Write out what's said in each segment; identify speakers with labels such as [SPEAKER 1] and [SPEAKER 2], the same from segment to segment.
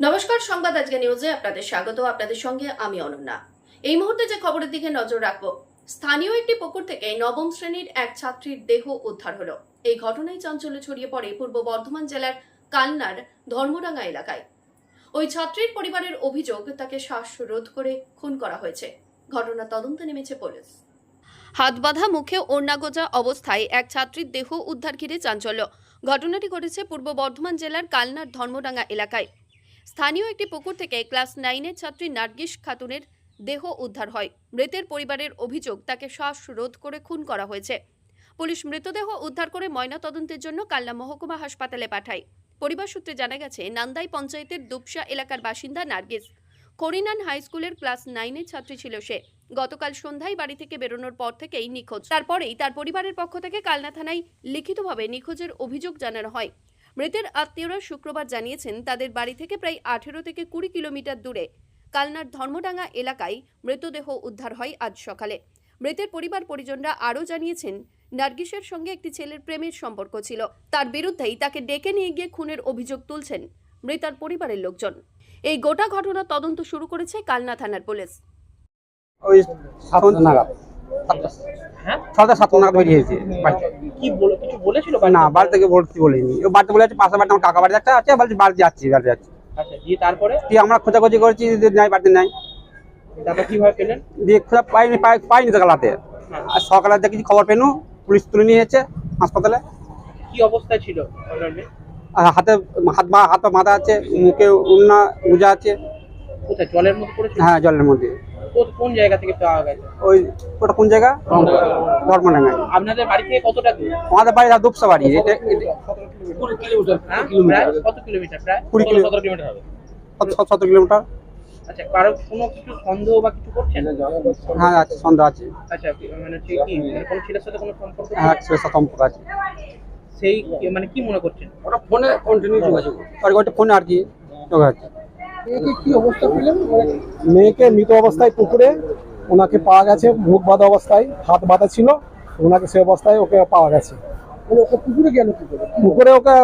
[SPEAKER 1] নমস্কার, সংবাদ আজকে নিউজে আপনাদের স্বাগত। আপনাদের সঙ্গে আমি অনন্যা। এই মুহূর্তে যে খবরের দিকে নজর রাখব, স্থানীয় একটি পুকুর থেকে নবম শ্রেণির এক ছাত্রীর দেহ উদ্ধার হলো। এই ঘটনায় চাঞ্চল্য ছড়িয়ে পড়ে পূর্ব বর্ধমান জেলার কালনার ধর্মডাঙ্গা এলাকায়। ওই ছাত্রীর পরিবারের অভিযোগ, তাকে শ্বাসরোধ করে খুন করা হয়েছে। ঘটনা তদন্তে নেমেছে পুলিশ। হাত বাঁধা মুখে ওড়নাগোজা অবস্থায় এক ছাত্রীর দেহ উদ্ধার ঘিরে চাঞ্চল্য। ঘটনাটি ঘটেছে পূর্ব বর্ধমান জেলার কালনার ধর্মডাঙ্গা এলাকায়। স্থানীয় একটি পুকুর থেকে ক্লাস নাইনের ছাত্রী নার্গিস খাতুনের দেহ উদ্ধার হয়। মৃতের পরিবারের অভিযোগ, তাকে শ্বাসরোধ করে খুন করা হয়েছে। পুলিশ মৃতদেহ উদ্ধার করে ময়নাতদন্তের জন্য কাল্লা মহকুমা হাসপাতালে পাঠায়। পরিবার সূত্রে জানা গেছে, নান্দাই পঞ্চায়েতের দুপসা এলাকার বাসিন্দা নার্গিস করিনান হাই স্কুলের ক্লাস নাইনের ছাত্রী ছিল সে। গতকাল সন্ধ্যায় বাড়ি থেকে বেরোনোর পর থেকেই নিখোঁজ। তারপরেই তার পরিবারের পক্ষ থেকে কালনা থানায় লিখিতভাবে নিখোঁজের অভিযোগ জানানো হয়। মৃতের আত্মীয়রা শুক্রবার জানিয়েছেন তাদের বাড়ি থেকে প্রায় আঠেরো থেকে কুড়ি কিলোমিটার দূরে কালনার ধর্মডাঙ্গা এলাকায় মৃতদেহ উদ্ধার হয় আজ সকালে। মৃতের পরিবার পরিজনরা আরও জানিয়েছেন, নার্গিসের সঙ্গে একটি ছেলের প্রেমের সম্পর্ক ছিল। তার বিরুদ্ধেই তাকে ডেকে নিয়ে গিয়ে খুনের অভিযোগ তুলছেন মৃতার পরিবারের লোকজন। এই গোটা ঘটনা তদন্ত শুরু করেছে কালনা থানার পুলিশ।
[SPEAKER 2] ছটা সাতটা নাগাদ।
[SPEAKER 3] কি বলে কিছু বলেছিল
[SPEAKER 2] না বাড়ি থেকে বলতে বলিনি। ও বাড়িতে বলেছে পাশে বাড়িতে আমার কাকা বাড়ি একটা আছে বলছি বাড়ি যাচ্ছি বাড়ি যাচ্ছি।
[SPEAKER 3] আচ্ছা দিয়ে তারপরে?
[SPEAKER 2] দিয়ে আমরা খোঁজাখুঁজি করেছি যে নাই বাড়িতে নাই।
[SPEAKER 3] তারপর কীভাবে পেলেন?
[SPEAKER 2] দিয়ে খোঁজা পাইনি পাইনি তো কালাতে। আর সকালে দেখেছি খবর পেনু পুলিশ তুলে নিয়ে এসেছে হাসপাতালে।
[SPEAKER 3] কি অবস্থায় ছিল
[SPEAKER 2] আর হাতে হাত হাত মাথা আছে মুখে উন্না গুজা আছে।
[SPEAKER 3] কোথায় জলের মধ্যে
[SPEAKER 2] হ্যাঁ জলের মধ্যে।
[SPEAKER 3] কোন জায়গা থেকে পাওয়া গেছে?
[SPEAKER 2] ওই ওটা কোন জায়গা? ধর্মডাঙ্গায়।
[SPEAKER 3] আপনাদের বাড়ি থেকে কতটা দূর?
[SPEAKER 2] আমাদের বাড়ি দুপসা বাড়ি এটা এটা-
[SPEAKER 3] হ্যাঁ? কত কিলোমিটার। প্রায়
[SPEAKER 2] কুড়ি কিলোমিটার
[SPEAKER 3] কিলোমিটার হবে।
[SPEAKER 2] সত- সতেরো কিলোমিটার।
[SPEAKER 3] আচ্ছা কারও কোনো কিছু সন্দেহ বা কিছু করছেন?
[SPEAKER 2] হ্যাঁ আছে সন্ধ্যা আছে।
[SPEAKER 3] আচ্ছা মানে সে কি? মানে কোনো ছেলের সাথে কোনো সম্পর্ক?
[SPEAKER 2] হ্যাঁ শতম্পক আছে।
[SPEAKER 3] সেই মানে কি মনে করছেন?
[SPEAKER 2] ওটা ফোনে কন্টিনিউ যোগাযোগ আর ওইটা ফোনে আর কি যোগাযোগ
[SPEAKER 4] মেয়েকে মৃত অবস্থায় পুকুরে ওনাকে পাওয়া গেছে মুখ বাঁধা অবস্থায় হাত বাঁধা ছিল ওনাকে সে অবস্থায় ওকে পাওয়া গেছে। পুকুরে গেল পুকুরে ওকে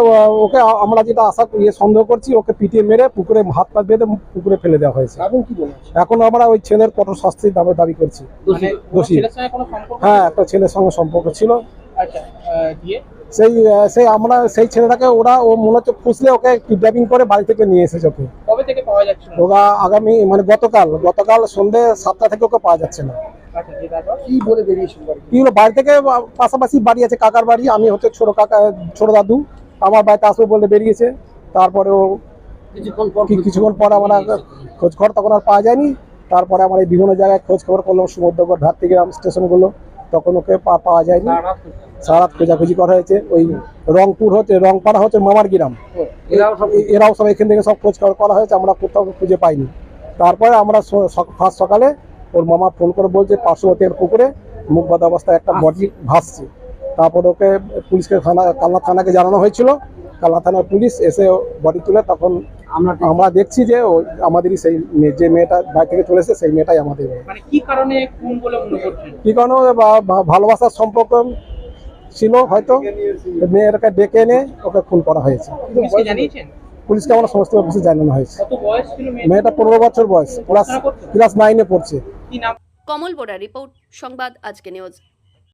[SPEAKER 4] ওকে আমরা যেটা আশা ইয়ে সন্দেহ করছি ওকে পিটিয়ে মেরে পুকুরে হাত পা বেঁধে পুকুরে ফেলে দেওয়া হয়েছে। এখন আমরা ওই ছেলের কঠোর শাস্তির দাবি দাবি করছি।
[SPEAKER 3] মানে
[SPEAKER 4] দোষী।
[SPEAKER 3] সম্পর্ক
[SPEAKER 4] হ্যাঁ একটা ছেলের সঙ্গে সম্পর্ক ছিল।
[SPEAKER 3] আচ্ছা
[SPEAKER 4] সেই সেই আমরা সেই ছেলেটাকে ওরা ও মনে হচ্ছে ফুসলে ওকে কিডন্যাপিং করে বাড়ি থেকে নিয়ে এসেছে ওকে।
[SPEAKER 3] থেকে পাওয়া যাচ্ছে না?
[SPEAKER 4] ওরা আগামী মানে গতকাল গতকাল সন্ধে সাতটা থেকে ওকে পাওয়া যাচ্ছে না।
[SPEAKER 3] আচ্ছা
[SPEAKER 4] কি বলে বেরিয়েছিল কি হলো বাড়ি থেকে পাশাপাশি বাড়ি আছে কাকার বাড়ি আমি হচ্ছে ছোট কাকা ছোট দাদু। আমার বাড়িতে আসবে বলে বেরিয়েছে তারপরে ও কিছুক্ষণ পর আমরা খোঁজ খবর তখন আর পাওয়া যায়নি। তারপরে আমরা এই বিভিন্ন জায়গায় খোঁজ খবর করলাম সমুদ্রগড় ধাত্রীগ্রাম স্টেশনগুলো। তখন ওকে পাওয়া যায়নি। সারা খোঁজাখুঁজি। করা হয়েছে। ওই রংপুর হচ্ছে রংপাড়া হচ্ছে মামার গ্রাম। এরাও সব এখান থেকে সব খোঁজ খবর করা হয়েছে আমরা কোথাও খুঁজে পাইনি। তারপরে আমরা ফার্স্ট সকালে ওর মামা ফোন করে বলছে পার্শ্ববর্তী একটা পুকুরে মুখ বাঁধা অবস্থায় একটা বডি ভাসছে। তারপর ওকে পুলিশকে থানা কালনা থানাকে জানানো হয়েছিল। কালনা থানার পুলিশ এসে বডি তুলে তখন আমরা আমরা দেখছি যে ওই আমাদেরই সেই মেয়ে যে মেয়েটা বাড়ি থেকে চলেছে সেই মেয়েটাই আমাদের।
[SPEAKER 3] মানে কি কারণে কোন বলে মনে করছেন?
[SPEAKER 4] কি কারণে ভালোবাসার সম্পর্ক ছিল হয়তো মেয়েটাকে ডেকে এনে ওকে খুন করা হয়েছে।
[SPEAKER 3] পুলিশকে
[SPEAKER 4] আমরা সমস্ত কিছু জানানো হয়েছে। মেয়েটা? পনেরো বছর বয়স ক্লাস ক্লাস নাইনে পড়ছে।
[SPEAKER 1] কমল বোরা রিপোর্ট সংবাদ আজকে নিউজ।